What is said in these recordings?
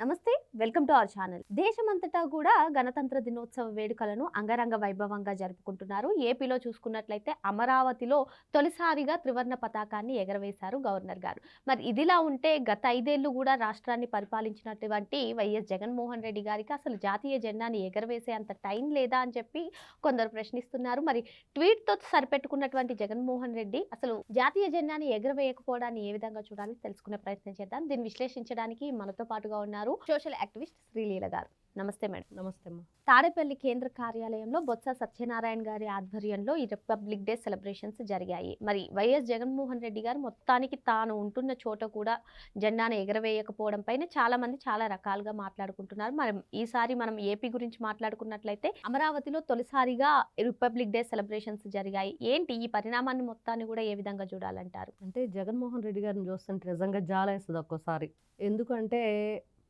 నమస్తే welcome to our channel. దేశమంతటా కూడా గణతంత్ర దినోత్సవ వేడుకలను అంగరంగ వైభవంగా జరుపుకుంటున్నారు. ఏపీలో చూసుకున్నట్లయితే అమరావతిలో తొలిసారిగా త్రివర్ణ పతాకాన్ని ఎగరవేశారు గవర్నర్ గారు. మరి ఇదిలా ఉంటే గత ఐదేళ్ళు కూడా రాష్ట్రాన్ని పరిపాలించినటువంటి వైఎస్ జగన్మోహన్ రెడ్డి గారికి అసలు జాతీయ జెండాని ఎగరవేసే అంత టైం లేదా అని చెప్పి కొందరు ప్రశ్నిస్తున్నారు. మరి ట్వీట్తో సరిపెట్టుకున్నటువంటి జగన్మోహన్ రెడ్డి అసలు జాతీయ జెండాని ఎగరవేయకపోవడాన్ని ఏ విధంగా చూడాలని తెలుసుకునే ప్రయత్నం చేద్దాం. దీన్ని విశ్లేషించడానికి మనతో పాటుగా ఉన్నారు. సోషల్ యాక్టివిస్ట్ శ్రీలీల గారు. నమస్తే మేడం. నమస్తే అమ్మా. తాడేపల్లి కేంద్ర కార్యాలయంలో బొత్స సత్యనారాయణ గారి ఆధ్వర్యంలో ఈ రిపబ్లిక్ డే సెలబ్రేషన్స్ జరిగాయి. మరి వైఎస్ జగన్మోహన్ రెడ్డి గారు మొత్తానికి తాను ఉంటున్న చోట కూడా జెండాను ఎగరవేయకపోవడం పైన చాలా మంది చాలా రకాలుగా మాట్లాడుకుంటున్నారు. మరి ఈసారి మనం ఏపీ గురించి మాట్లాడుకున్నట్లయితే అమరావతిలో తొలిసారిగా రిపబ్లిక్ డే సెలబ్రేషన్స్ జరిగాయి. ఏంటి ఈ పరిణామాన్ని మొత్తాన్ని కూడా ఏ విధంగా చూడాలంటారు? అంటే జగన్మోహన్ రెడ్డి గారిని చూస్తుంటే నిజంగా జాలేస్తుంది ఒక్కోసారి. ఎందుకంటే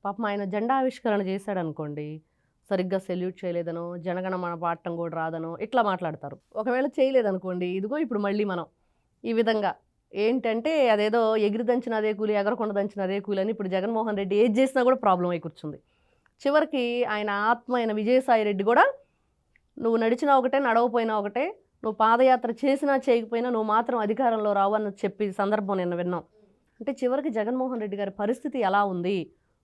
పాపం ఆయన జెండా ఆవిష్కరణ చేశాడు అనుకోండి సరిగ్గా సెల్యూట్ చేయలేదనో జనగణమన పాడటం కూడా రాదనో ఇట్లా మాట్లాడతారు. ఒకవేళ చేయలేదనుకోండి ఇదిగో ఇప్పుడు మళ్ళీ మనం ఈ విధంగా ఏంటంటే అదేదో ఎగిరి దంచిన అదే కూలి ఎగరకొండ దంచిన అదే కూలి అని ఇప్పుడు జగన్మోహన్ రెడ్డి ఏది చేసినా కూడా ప్రాబ్లం అయి కూర్చుంది. చివరికి ఆయన ఆత్మ అయిన విజయసాయి రెడ్డి కూడా నువ్వు నడిచినా ఒకటే నడవపోయినా ఒకటే నువ్వు పాదయాత్ర చేసినా చేయకపోయినా నువ్వు మాత్రం అధికారంలో రావు అని చెప్పి సందర్భం నిన్న విన్నాం. అంటే చివరికి జగన్మోహన్ రెడ్డి గారి పరిస్థితి ఎలా ఉంది?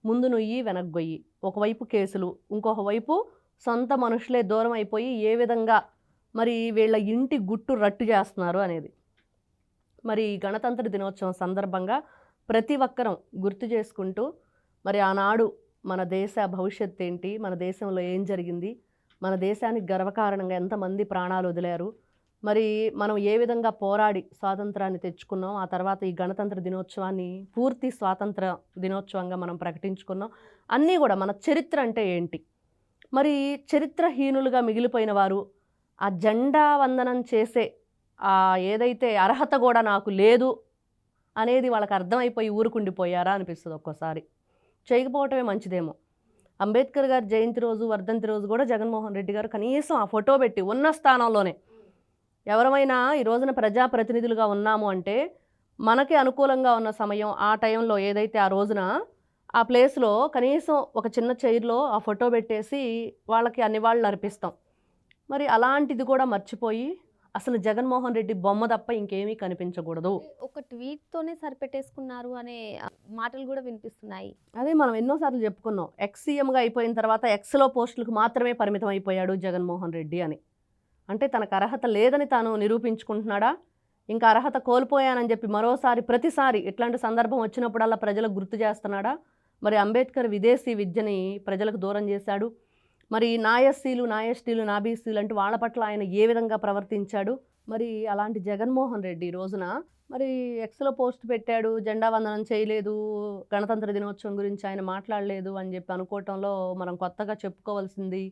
ముందు నుయ్యి వెనక్కొయ్యి ఒకవైపు కేసులు ఇంకొక వైపు సొంత మనుషులే దూరం అయిపోయి ఏ విధంగా మరి వీళ్ళ ఇంటి గుట్టు రట్టు చేస్తున్నారు అనేది. మరి గణతంత్ర దినోత్సవం సందర్భంగా ప్రతి ఒక్కరం గుర్తు చేసుకుంటూ మరి ఆనాడు మన దేశ భవిష్యత్ ఏంటి? మన దేశంలో ఏం జరిగింది? మన దేశానికి గర్వకారణంగా ఎంతమంది ప్రాణాలు వదిలారు? మరి మనం ఏ విధంగా పోరాడి స్వాతంత్రాన్ని తెచ్చుకున్నాం ఆ తర్వాత ఈ గణతంత్ర దినోత్సవాన్ని పూర్తి స్వాతంత్ర దినోత్సవంగా మనం ప్రకటించుకున్నాం అన్నీ కూడా మన చరిత్ర అంటే ఏంటి? మరి చరిత్రహీనులుగా మిగిలిపోయిన వారు ఆ జెండా వందనం చేసే ఆ ఏదైతే అర్హత కూడా నాకు లేదు అనేది వాళ్ళకి అర్థమైపోయి ఊరుకుండిపోయారా అనిపిస్తుంది ఒక్కోసారి. చేయకపోవటమే మంచిదేమో. అంబేద్కర్ గారి జయంతి రోజు వర్ధంతి రోజు కూడా జగన్మోహన్ రెడ్డి గారు కనీసం ఆ ఫోటో పెట్టి ఉన్న స్థానంలోనే ఎవరమైనా ఈ రోజున ప్రజాప్రతినిధులుగా ఉన్నాము అంటే మనకి అనుకూలంగా ఉన్న సమయం ఆ టైంలో ఏదైతే ఆ రోజున ఆ ప్లేస్లో కనీసం ఒక చిన్న చైర్లో ఆ ఫోటో పెట్టేసి వాళ్ళకి అన్ని వాళ్ళు అర్పిస్తాం. మరి అలాంటిది కూడా మర్చిపోయి అసలు జగన్మోహన్ రెడ్డి బొమ్మ తప్ప ఇంకేమీ కనిపించకూడదు. ఒక ట్వీట్ తోనే సరిపెట్టేసుకున్నారు అనే మాటలు కూడా వినిపిస్తున్నాయి. అదే మనం ఎన్నోసార్లు చెప్పుకున్నాం. ఎక్స్ సీఎంగా అయిపోయిన తర్వాత ఎక్స్లో పోస్టులకు మాత్రమే పరిమితం అయిపోయాడు జగన్మోహన్ రెడ్డి అని. అంటే తనకు అర్హత లేదని తాను నిరూపించుకుంటున్నాడా? ఇంకా అర్హత కోల్పోయానని చెప్పి మరోసారి ప్రతిసారి ఇట్లాంటి సందర్భం వచ్చినప్పుడల్లా ప్రజలకు గుర్తు చేస్తున్నాడా? మరి అంబేద్కర్ విదేశీ విద్యని ప్రజలకు దూరం చేశాడు. మరి నాయస్సీలు నాయస్టీలు నాబీసీలు అంటే వాళ్ళ పట్ల ఆయన ఏ విధంగా ప్రవర్తించాడు? మరి అలాంటి జగన్మోహన్ రెడ్డి రోజున మరి ఎక్స్లో పోస్ట్ పెట్టాడు జెండా వందనం చేయలేదు గణతంత్ర దినోత్సవం గురించి ఆయన మాట్లాడలేదు అని చెప్పి అనుకోవటంలో మనం కొత్తగా చెప్పుకోవాల్సింది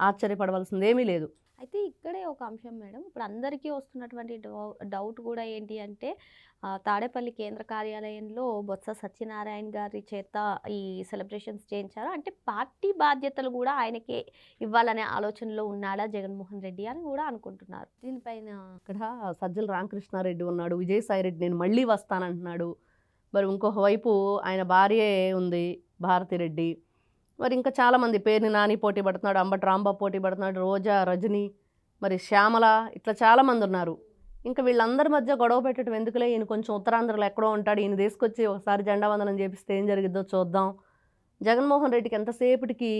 ఆశ్చర్యపడవలసింది ఏమీ లేదు. అయితే ఇక్కడే ఒక అంశం మేడం. ఇప్పుడు అందరికీ వస్తున్నటువంటి డౌ- డౌట్ కూడా ఏంటి అంటే తాడేపల్లి కేంద్ర కార్యాలయంలో బొత్స సత్యనారాయణ గారి చేత ఈ సెలబ్రేషన్స్ చేయించారు? అంటే పార్టీ బాధ్యతలు కూడా ఆయనకే ఇవ్వాలనే ఆలోచనలో ఉన్నాడా జగన్మోహన్ రెడ్డి అని కూడా అనుకుంటున్నారు. దీనిపైన ఇక్కడ సజ్జల రామకృష్ణారెడ్డి ఉన్నాడు విజయసాయి రెడ్డి నేను మళ్ళీ వస్తానంటున్నాడు. మరి ఇంకొక వైపు ఆయన భార్యే ఉంది భారతిరెడ్డి. మరి ఇంకా చాలామంది పేరుని నాని పోటీ పడుతున్నాడు అంబటి రాంబాబు పోటీ పడుతున్నాడు రోజా రజని మరి శ్యామల ఇట్లా చాలామంది ఉన్నారు. ఇంకా వీళ్ళందరి మధ్య గొడవ పెట్టడం ఎందుకులే? ఈయన కొంచెం ఉత్తరాంధ్రలో ఎక్కడో ఉంటాడు ఈయన తీసుకొచ్చి ఒకసారి జెండా వందనం చేపిస్తే ఏం జరిగిద్దో చూద్దాం. జగన్మోహన్ రెడ్డికి ఎంతసేపటికి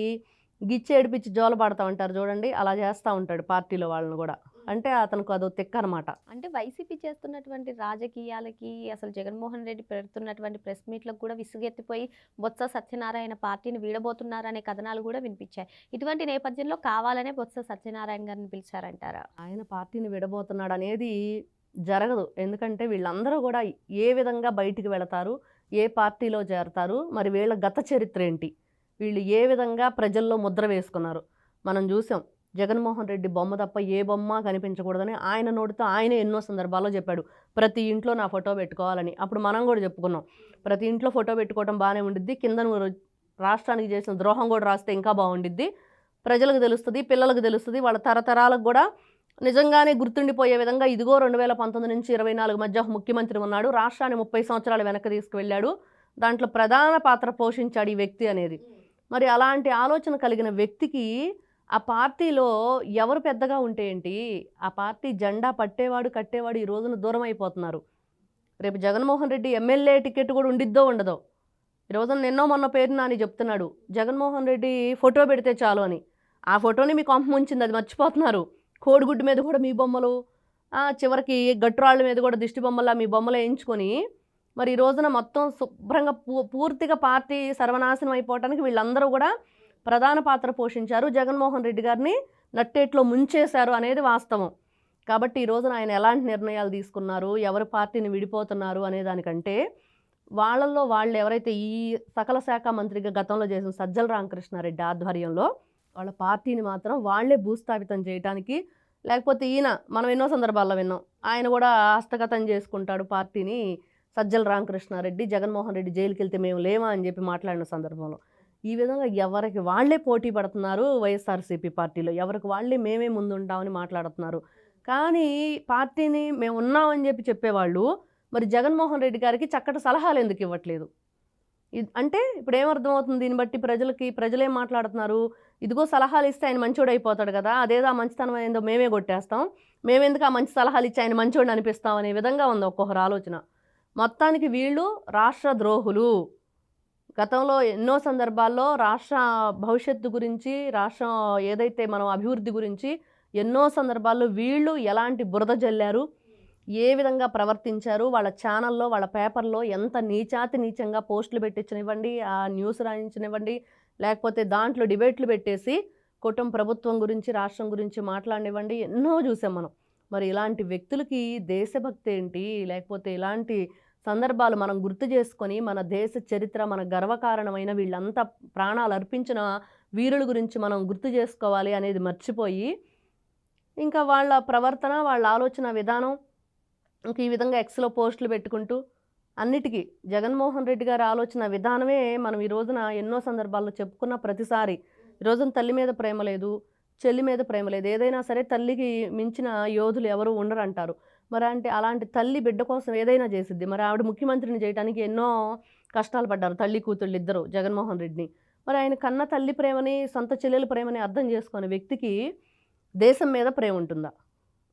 గిచ్చి ఏడిపించి జోల పడతా ఉంటారు చూడండి అలా చేస్తూ ఉంటాడు పార్టీలో వాళ్ళని కూడా. అంటే అతనికి అదో తెక్క అనమాట. అంటే వైసీపీ చేస్తున్నటువంటి రాజకీయాలకి అసలు జగన్మోహన్ రెడ్డి పెడుతున్నటువంటి ప్రెస్ మీట్లకు కూడా విసుగెత్తిపోయి బొత్స సత్యనారాయణ పార్టీని వీడబోతున్నారనే కథనాలు కూడా వినిపించాయి. ఇటువంటి నేపథ్యంలో కావాలనే బొత్స సత్యనారాయణ గారిని పిలిచారంటారా? ఆయన పార్టీని విడబోతున్నాడు అనేది జరగదు. ఎందుకంటే వీళ్ళందరూ కూడా ఏ విధంగా బయటికి వెళతారు ఏ పార్టీలో చేరతారు మరి వీళ్ళ గత చరిత్ర ఏంటి? వీళ్ళు ఏ విధంగా ప్రజల్లో ముద్ర వేసుకున్నారు? మనం చూసాం జగన్మోహన్ రెడ్డి బొమ్మ తప్ప ఏ బొమ్మ కనిపించకూడదని ఆయన నోటితో ఆయనే ఎన్నో సందర్భాల్లో చెప్పాడు. ప్రతి ఇంట్లో నా ఫోటో పెట్టుకోవాలని. అప్పుడు మనం కూడా చెప్పుకున్నాం. ప్రతి ఇంట్లో ఫోటో పెట్టుకోవడం బాగానే ఉండిద్ది. కింద రాష్ట్రానికి చేసిన ద్రోహం కూడా రాస్తే ఇంకా బాగుండిద్ది. ప్రజలకు తెలుస్తుంది పిల్లలకు తెలుస్తుంది. వాళ్ళ తరతరాలకు కూడా నిజంగానే గుర్తుండిపోయే విధంగా ఇదిగో రెండు వేల పంతొమ్మిది నుంచి ఇరవై నాలుగు మధ్య ముఖ్యమంత్రి ఉన్నాడు. రాష్ట్రాన్ని ముప్పై సంవత్సరాలు వెనక్కి తీసుకువెళ్ళాడు. దాంట్లో ప్రధాన పాత్ర పోషించాడు ఈ వ్యక్తి అనేది. మరి అలాంటి ఆలోచన కలిగిన వ్యక్తికి ఆ పార్టీలో ఎవరు పెద్దగా ఉంటే ఏంటి? ఆ పార్టీ జెండా పట్టేవాడు కట్టేవాడు ఈ రోజున దూరం అయిపోతున్నారు. రేపు జగన్మోహన్ రెడ్డి ఎమ్మెల్యే టికెట్ కూడా ఉండిద్దో ఉండదో? ఈ రోజున నిన్నో మొన్న పేరు నాని చెప్తున్నాడు. జగన్మోహన్ రెడ్డి ఫోటో పెడితే చాలు అని. ఆ ఫోటోని మీకు కొంప ముంచింది అది మర్చిపోతున్నారు. కోడిగుడ్డు మీద కూడా మీ బొమ్మలు చివరికి గట్టురాళ్ళ మీద కూడా దిష్టి బొమ్మలా మీ బొమ్మలు వేయించుకొని మరి ఈ రోజున మొత్తం శుభ్రంగా పూ- పూర్తిగా పార్టీ సర్వనాశనం అయిపోవటానికి వీళ్ళందరూ కూడా ప్రధాన పాత్ర పోషించారు. జగన్మోహన్ రెడ్డి గారిని నట్టేట్లో ముంచేశారు అనేది వాస్తవం. కాబట్టి ఈ రోజున ఆయన ఎలాంటి నిర్ణయాలు తీసుకున్నారు? ఎవరి పార్టీని విడిపోతున్నారు అనే దానికంటే వాళ్ళల్లో వాళ్ళు ఎవరైతే ఈ సకల శాఖ మంత్రిగా గతంలో చేసిన సజ్జల రామకృష్ణారెడ్డి ఆధ్వర్యంలో వాళ్ళ పార్టీని మాత్రం వాళ్ళే భూస్థాపితం చేయడానికి లేకపోతే ఈయన మనం ఎన్నో సందర్భాల్లో విన్నాం. ఆయన కూడా హస్తగతం చేసుకుంటాడు పార్టీని. సజ్జల రామకృష్ణారెడ్డి జగన్మోహన్ రెడ్డి జైలుకి వెళ్తే మేము లేమా అని చెప్పి మాట్లాడిన సందర్భంలో. ఈ విధంగా ఎవరికి వాళ్ళే పోటీ పడుతున్నారు వైఎస్ఆర్సీపీ పార్టీలో. ఎవరికి వాళ్ళే మేమే ముందుంటామని మాట్లాడుతున్నారు. కానీ పార్టీని మేము ఉన్నామని చెప్పి చెప్పేవాళ్ళు మరి జగన్మోహన్ రెడ్డి గారికి చక్కటి సలహాలు ఎందుకు ఇవ్వట్లేదు? అంటే ఇప్పుడు ఏమర్థమవుతుంది? దీన్ని బట్టి ప్రజలకి ప్రజలు ఏం మాట్లాడుతున్నారు. ఇదిగో సలహాలు ఇస్తే ఆయన మంచోడు అయిపోతాడు కదా. అదేదో ఆ మంచితనం ఏందో మేమే కొట్టేస్తాం. మేమెందుకు ఆ మంచి సలహాలు ఇచ్చి ఆయన మంచోడు అనిపిస్తాం అనే విధంగా ఉంది ఒక్కొక్కరు ఆలోచన. మొత్తానికి వీళ్ళు రాష్ట్ర ద్రోహులు. గతంలో ఎన్నో సందర్భాల్లో రాష్ట్ర భవిష్యత్తు గురించి రాష్ట్రం ఏదైతే మనం అభివృద్ధి గురించి ఎన్నో సందర్భాల్లో వీళ్ళు ఎలాంటి బురద జల్లారు ఏ విధంగా ప్రవర్తించారు వాళ్ళ ఛానల్లో వాళ్ళ పేపర్లో ఎంత నీచాతి నీచంగా పోస్టులు పెట్టించనివ్వండి ఆ న్యూస్ రాయించనివ్వండి లేకపోతే దాంట్లో డిబేట్లు పెట్టేసి కుటుంబ ప్రభుత్వం గురించి రాష్ట్రం గురించి మాట్లాడనివ్వండి ఎన్నో చూసాం మనం. మరి ఇలాంటి వ్యక్తులకి దేశభక్తి ఏంటి? లేకపోతే ఇలాంటి సందర్భాలు మనం గుర్తు చేసుకొని మన దేశ చరిత్ర మన గర్వకారణమైన వీళ్ళంతా ప్రాణాలు అర్పించిన వీరుల గురించి మనం గుర్తు చేసుకోవాలి అనేది మర్చిపోయి ఇంకా వాళ్ళ ప్రవర్తన వాళ్ళ ఆలోచన విధానం ఇంక ఈ విధంగా ఎక్స్లో పోస్టులు పెట్టుకుంటూ అన్నిటికీ జగన్మోహన్ రెడ్డి గారి ఆలోచన విధానమే మనం ఈ రోజున ఎన్నో సందర్భాల్లో చెప్పుకున్న ప్రతిసారి. ఈ రోజున తల్లి మీద ప్రేమ లేదు చెల్లి మీద ప్రేమ లేదు ఏదైనా సరే తల్లికి మించిన యోధులు ఎవరు ఉండరు అంటారు మరి అంటే అలాంటి తల్లి బిడ్డ కోసం ఏదైనా చేసిద్ది. మరి ఆవిడ ముఖ్యమంత్రిని చేయడానికి ఎన్నో కష్టాలు పడ్డారు తల్లి కూతుళ్ళు ఇద్దరు జగన్మోహన్ రెడ్డిని. మరి ఆయన కన్న తల్లి ప్రేమని సొంత చెల్లెల ప్రేమని అర్థం చేసుకునే వ్యక్తికి దేశం మీద ప్రేమ ఉంటుందా?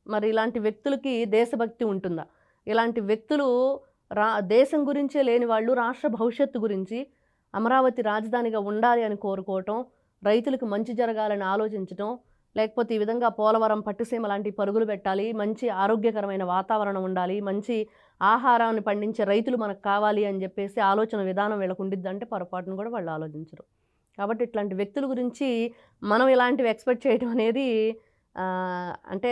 మరి ఇలాంటి వ్యక్తులకి దేశభక్తి ఉంటుందా? ఇలాంటి వ్యక్తులు రా దేశం గురించే లేని వాళ్ళు రాష్ట్ర భవిష్యత్తు గురించి అమరావతి రాజధానిగా ఉండాలి అని కోరుకోవటం రైతులకు మంచి జరగాలని ఆలోచించటం లేకపోతే ఈ విధంగా పోలవరం పట్టిసీమ లాంటి పరుగులు పెట్టాలి మంచి ఆరోగ్యకరమైన వాతావరణం ఉండాలి మంచి ఆహారాన్ని పండించే రైతులు మనకు కావాలి అని చెప్పేసి ఆలోచన విధానం వీళ్ళకు ఉండిద్దంటే పొరపాటును కూడా వాళ్ళు ఆలోచించరు. కాబట్టి ఇట్లాంటి వ్యక్తుల గురించి మనం ఇలాంటివి ఎక్స్పెక్ట్ చేయడం అనేది అంటే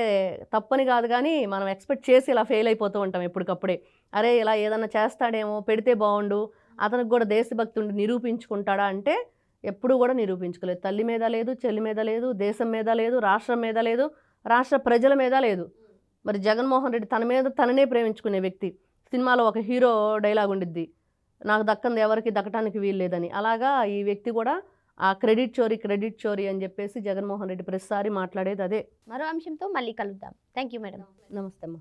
తప్పని కాదు కానీ మనం ఎక్స్పెక్ట్ చేసి ఇలా ఫెయిల్ అయిపోతూ ఉంటాం ఎప్పటికప్పుడే. అరే ఇలా ఏదన్నా చేస్తాడేమో పెడితే బాగుండు అతనికి కూడా దేశభక్తి ఉండి నిరూపించుకుంటాడా అంటే ఎప్పుడూ కూడా నిరూపించుకోలేదు. తల్లి మీద లేదు చెల్లి మీద లేదు దేశం మీద లేదు రాష్ట్రం మీద లేదు రాష్ట్ర ప్రజల మీద లేదు. మరి జగన్మోహన్ రెడ్డి తన మీద తననే ప్రేమించుకునే వ్యక్తి. సినిమాలో ఒక హీరో డైలాగ్ ఉండిద్ది నాకు దక్కంది ఎవరికి దక్కటానికి వీలు లేదని. అలాగా ఈ వ్యక్తి కూడా ఆ క్రెడిట్ చోరీ క్రెడిట్ చోరీ అని చెప్పేసి జగన్మోహన్ రెడ్డి ప్రతిసారి మాట్లాడేది అదే. మరో అంశంతో మళ్ళీ కలుద్దాం. Thank you madam. నమస్తే అమ్మా.